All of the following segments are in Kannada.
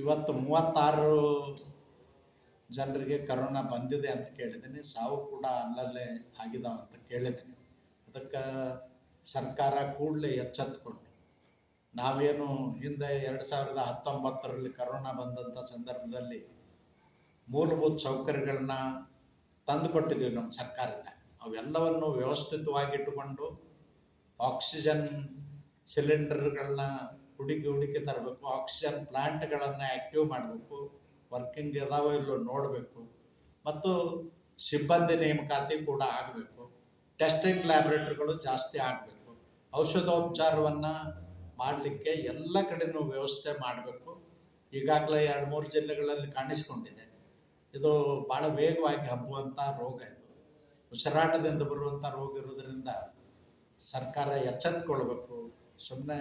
ಇವತ್ತು ಮೂವತ್ತಾರು ಜನರಿಗೆ ಕರೋನಾ ಬಂದಿದೆ ಅಂತ ಕೇಳಿದ್ದೀನಿ. ಸಾವು ಕೂಡ ಅಲ್ಲಲ್ಲೇ ಆಗಿದಾವ ಅಂತ ಕೇಳಿದ್ದೀನಿ. ಅದಕ್ಕೆ ಸರ್ಕಾರ ಕೂಡಲೇ ಎಚ್ಚೆತ್ಕೊಂಡು, ನಾವೇನು ಹಿಂದೆ ಎರಡು ಸಾವಿರದ ಹತ್ತೊಂಬತ್ತರಲ್ಲಿ ಕರೋನಾ ಬಂದಂಥ ಸಂದರ್ಭದಲ್ಲಿ ಮೂಲಭೂತ ಸೌಕರ್ಯಗಳನ್ನ ತಂದುಕೊಟ್ಟಿದ್ದೀವಿ ನಮ್ಮ ಸರ್ಕಾರದ ಅವೆಲ್ಲವನ್ನು ವ್ಯವಸ್ಥಿತವಾಗಿಟ್ಟುಕೊಂಡು ಆಕ್ಸಿಜನ್ ಸಿಲಿಂಡರ್ಗಳನ್ನ ಹುಡುಕಿ ಹುಡುಕಿ ತರಬೇಕು. ಆಕ್ಸಿಜನ್ ಪ್ಲಾಂಟ್ಗಳನ್ನು ಆ್ಯಕ್ಟಿವ್ ಮಾಡಬೇಕು. ವರ್ಕಿಂಗ್ ಇದಾವೋ ಇಲ್ಲೋ ನೋಡಬೇಕು. ಮತ್ತು ಸಿಬ್ಬಂದಿ ನೇಮಕಾತಿ ಕೂಡ ಆಗಬೇಕು. ಟೆಸ್ಟಿಂಗ್ ಲ್ಯಾಬ್ರೇಟ್ರಿಗಳು ಜಾಸ್ತಿ ಆಗಬೇಕು. ಔಷಧೋಪಚಾರವನ್ನು ಮಾಡಲಿಕ್ಕೆ ಎಲ್ಲ ಕಡೆನೂ ವ್ಯವಸ್ಥೆ ಮಾಡಬೇಕು. ಈಗಾಗಲೇ ಎರಡು ಮೂರು ಜಿಲ್ಲೆಗಳಲ್ಲಿ ಕಾಣಿಸ್ಕೊಂಡಿದೆ. ಇದು ಭಾಳ ವೇಗವಾಗಿ ಹಬ್ಬುವಂಥ ರೋಗ ಇದು. ಉಸಿರಾಟದಿಂದ ಬರುವಂಥ ರೋಗ ಇರೋದ್ರಿಂದ ಸರ್ಕಾರ ಎಚ್ಚೆತ್ಕೊಳ್ಬೇಕು. ಸುಮ್ಮನೆ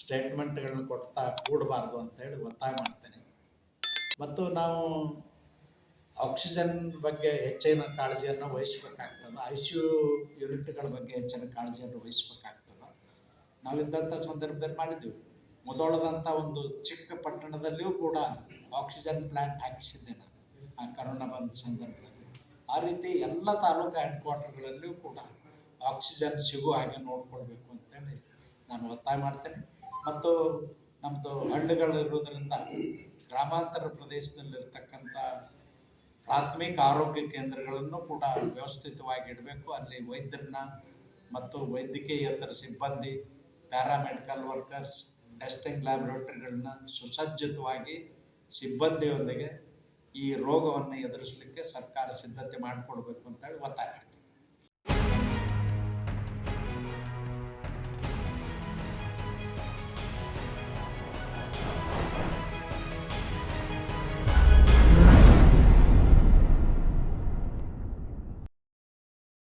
ಸ್ಟೇಟ್ಮೆಂಟ್ಗಳನ್ನ ಕೊಡ್ತಾ ಕೂಡಬಾರ್ದು ಅಂತೇಳಿ ಒತ್ತಾಯ ಮಾಡ್ತೇನೆ. ಮತ್ತು ನಾವು ಆಕ್ಸಿಜನ್ ಬಗ್ಗೆ ಹೆಚ್ಚಿನ ಕಾಳಜಿಯನ್ನು ವಹಿಸ್ಬೇಕಾಗ್ತದೆ. ಐ ಸಿ ಯು ಯೂನಿಟ್ಗಳ ಬಗ್ಗೆ ಹೆಚ್ಚಿನ ಕಾಳಜಿಯನ್ನು ವಹಿಸ್ಬೇಕಾಗ್ತದೆ. ನಾವಿದ್ದಂಥ ಸಂದರ್ಭದಲ್ಲಿ ಮಾಡಿದ್ವಿ ಮುದೋಳದಂಥ ಒಂದು ಚಿಕ್ಕ ಪಟ್ಟಣದಲ್ಲಿಯೂ ಕೂಡ ಆಕ್ಸಿಜನ್ ಪ್ಲ್ಯಾಂಟ್ ಹಾಕಿಸಿದ್ದೆ ನಾನು, ಆ ಕರೋನಾ ಬಂದ ಸಂದರ್ಭದಲ್ಲಿ. ಆ ರೀತಿ ಎಲ್ಲ ತಾಲೂಕು ಹೆಡ್ ಕ್ವಾರ್ಟರ್ಗಳಲ್ಲಿಯೂ ಕೂಡ ಆಕ್ಸಿಜನ್ ಸಿಗುವ ಹಾಗೆ ನೋಡ್ಕೊಳ್ಬೇಕು ಅಂತೇಳಿ ನಾನು ಒತ್ತಾಯ ಮಾಡ್ತೇನೆ. ಮತ್ತು ನಮ್ಮದು ಹಳ್ಳಿಗಳಿರೋದ್ರಿಂದ ಗ್ರಾಮಾಂತರ ಪ್ರದೇಶದಲ್ಲಿರ್ತಕ್ಕಂಥ ಪ್ರಾಥಮಿಕ ಆರೋಗ್ಯ ಕೇಂದ್ರಗಳನ್ನು ಕೂಡ ವ್ಯವಸ್ಥಿತವಾಗಿ ಇಡಬೇಕು. ಅಲ್ಲಿ ವೈದ್ಯರನ್ನ ಮತ್ತು ವೈದ್ಯಕೀಯೇತರ ಸಿಬ್ಬಂದಿ, ಪ್ಯಾರಾಮೆಡಿಕಲ್ ವರ್ಕರ್ಸ್, ಟೆಸ್ಟಿಂಗ್ ಲ್ಯಾಬ್ರೇಟರಿಗಳನ್ನ ಸುಸಜ್ಜಿತವಾಗಿ ಸಿಬ್ಬಂದಿಯೊಂದಿಗೆ ಈ ರೋಗವನ್ನು ಎದುರಿಸಲಿಕ್ಕೆ ಸರ್ಕಾರ ಸಿದ್ಧತೆ ಮಾಡಿಕೊಡ್ಬೇಕು ಅಂತೇಳಿ ಒತ್ತಾಯ.